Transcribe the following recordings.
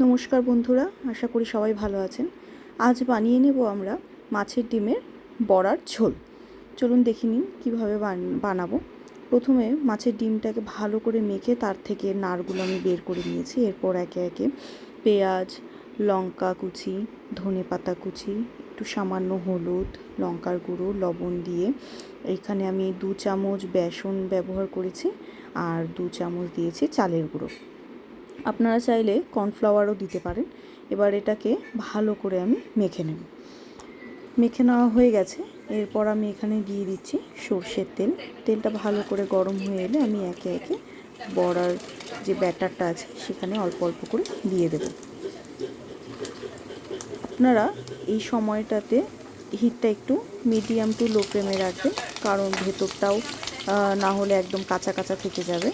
নমস্কার বন্ধুরা, আশা করি সবাই ভালো আছেন। আজ বানিয়ে নেব আমরা মাছের ডিমের বড়ার ঝোল। চলুন দেখে নিন কীভাবে বান- বানাবো। প্রথমে মাছের ডিমটাকে ভালো করে মেখে তার থেকে নারগুলো আমি বের করে নিয়েছি। এরপর একে একে পেঁয়াজ, লঙ্কা কুচি, ধনে পাতা কুচি, একটু সামান্য হলুদ, লঙ্কার গুঁড়ো, লবণ দিয়ে এখানে আমি দু চামচ বেসন ব্যবহার করেছি। আর দু চামচ দিয়েছি চালের গুঁড়ো। আপনারা চাইলে কর্নফ্লাওয়ারও দিতে পারেন। এবার এটাকে ভালো করে আমি মেখে নেব। মেখে নেওয়া হয়ে গেছে। এরপর আমি এখানে দিয়ে দিচ্ছি সর্ষের তেল। তেলটা ভালো করে গরম হয়ে এলে আমি একে একে বড়ার যে ব্যাটারটা আছে সেখানে অল্প অল্প করে দিয়ে দেব। আপনারা এই সময়টাতে হিটটা একটু মিডিয়াম টু লো ফ্লেমে রাখবেন, কারণ ভেতরটাও না হলে একদম কাঁচা কাঁচা থেকে যাবে।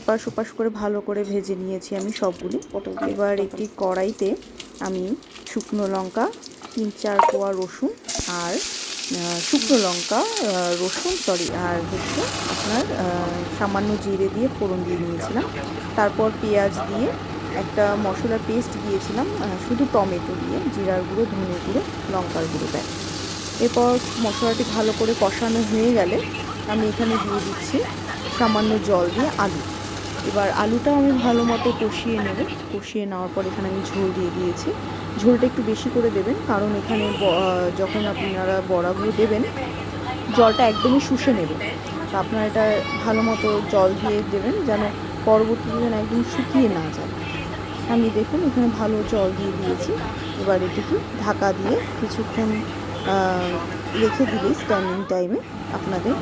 এপাশ ওপাশ করে ভালো করে ভেজে নিয়েছি আমি সবগুলি। এবার একটি কড়াইতে আমি শুকনো লঙ্কা তিন চার কোয়া রসুন আর শুকনো লঙ্কা রসুন সরি আর হচ্ছে আপনার সামান্য জিরে দিয়ে ফোড়ন দিয়ে নিয়েছিলাম। তারপর পেঁয়াজ দিয়ে একটা মশলা পেস্ট দিয়েছিলাম শুধু টমেটো দিয়ে জিরার গুঁড়ো ধনে গুঁড়ো লঙ্কার গুঁড়ো দেয় এরপর মশলাটি ভালো করে কষানো হয়ে গেলে আমি এখানে দিয়ে দিচ্ছি সামান্য জল দিয়ে আলু। এবার আলুটাও আমি ভালো মতো কষিয়ে নেব। কষিয়ে নেওয়ার পর এখানে আমি ঝোল দিয়ে দিয়েছি। ঝোলটা একটু বেশি করে দেবেন, কারণ এখানে যখন আপনারা বড়াগুলো দেবেন, জলটা একদমই শুষে নেবে। তো আপনারা এটা ভালো মতো জল দিয়ে দেবেন যেন পরবর্তীতে যেন একদম শুকিয়ে না যায়। আমি দেখুন এখানে ভালো জল দিয়ে দিয়েছি। এবার এটিকে ঢাকা দিয়ে কিছুক্ষণ রেখে দিলেই স্ট্যান্ডিং টাইমে আপনাদের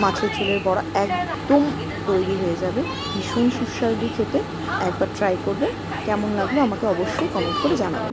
মাছের ঝোলের বড়া একদম তৈরি হয়ে যাবে। ভীষণ সুস্বাদু খেতে। একবার ট্রাই করবে। কেমন লাগল আমাকে অবশ্যই কমেন্ট করে জানাবেন।